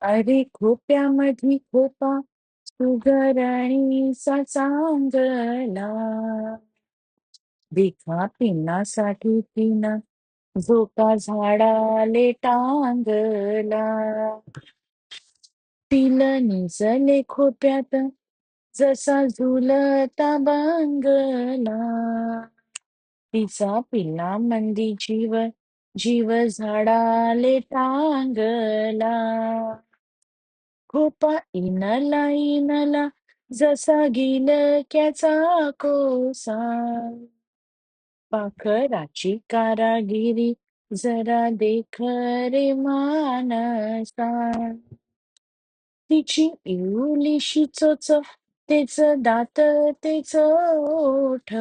अरे खोप्यामधी खोपा सुगरणीचा सांगला भिका पिन्नासाठी तिनं झोका झाडाले टांगला. पिलं निजले खोप्यात जसा झुलता बांगला. तिचा पिल्ला मंदी जीव जीव झाडाले टांगला. खोपा इनला इनला जसा गिलक्याचा कोसा. पाखराची कारागिरी जरा देख रे मानसा. तिची इवलीशी चोच तेच दात तेच ओठ.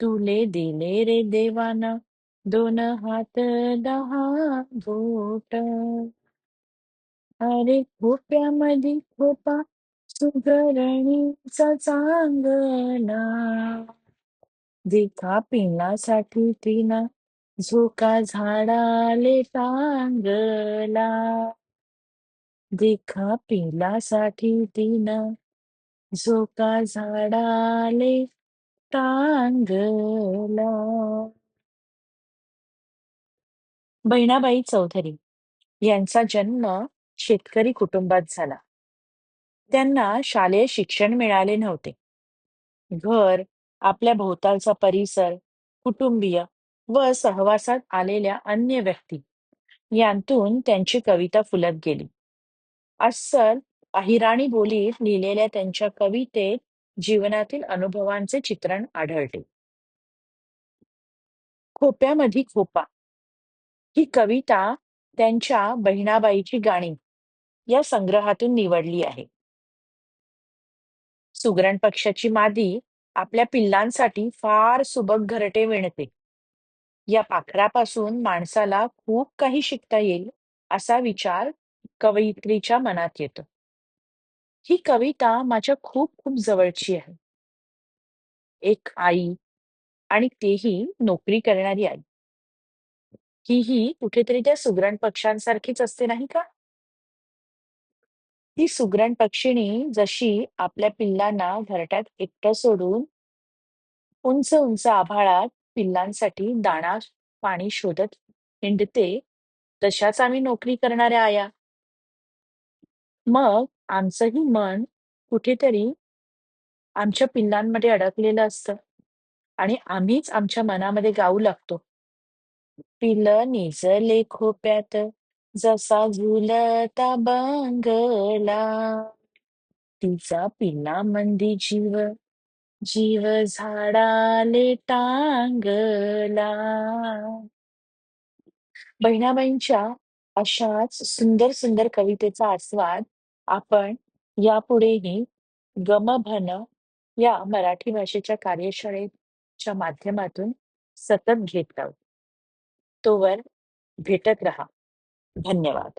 तुले दिले रे देवाना दोन हात दहा बोट. अरे खोप्यामध्ये खोपा सुगरणीचा चांगला. देखा पिण्यासाठी तिना झोका झाडाले टांगला. देखा पिलासाठी तिना झोका झाडाले टांगला. बहिणाबाई चौधरी यांचा जन्म शेतकरी कुटुंबात झाला. त्यांना शालेय शिक्षण मिळाले नव्हते. घर आपल्या भोवतालचा परिसर कुटुंबीय व सहवासात आलेल्या अन्य व्यक्ती यांतून त्यांची कविता फुलत गेली. अस्सल अहिराणी बोलीत लिहिलेल्या त्यांच्या कवितेत जीवनातील अनुभवांचे चित्रण आढळते खोप्यामधी खोपा. ही कविता त्यांच्या बहिणाबाईची गाणी या संग्रहातून निवडली आहे. सुगरण पक्षाची मादी आपल्या पिल्लांसाठी फार सुबक घरटे विणते. या पाखरापासून माणसाला खूप काही शिकता येईल असा विचार कवयित्रीच्या मनात येतो. ही कविता माझ्या खूप खूप जवळची आहे. एक आई आणि तेही नोकरी करणारी आई. हीही कुठेतरी त्या सुगरण पक्ष्यांसारखीच असते नाही का? ती सुगरण पक्षिणी जशी आपल्या पिल्लांना घरट्यात एकटं सोडून उंच उंच आभाळात पिल्लांसाठी दाणा पाणी शोधत हिंडते तशाच आम्ही नोकरी करणाऱ्या आया. मग आमचंही मन कुठेतरी आमच्या पिल्लांमध्ये अडकलेलं असतं आणि आम्हीच आमच्या मनामध्ये गाऊ लागतो. पिलं निजले खोप्यात जसा झुलता बंगला तिचा पिना मंदी जीव जीव झाडाले टांगला. बहिणाबाईंच्या अशाच सुंदर सुंदर कवितेचा आस्वाद आपण यापुढेही गमभन या मराठी भाषेच्या कार्यशाळेच्या माध्यमातून सतत घेत राहू तोवर भेटत रहा. धन्यवाद.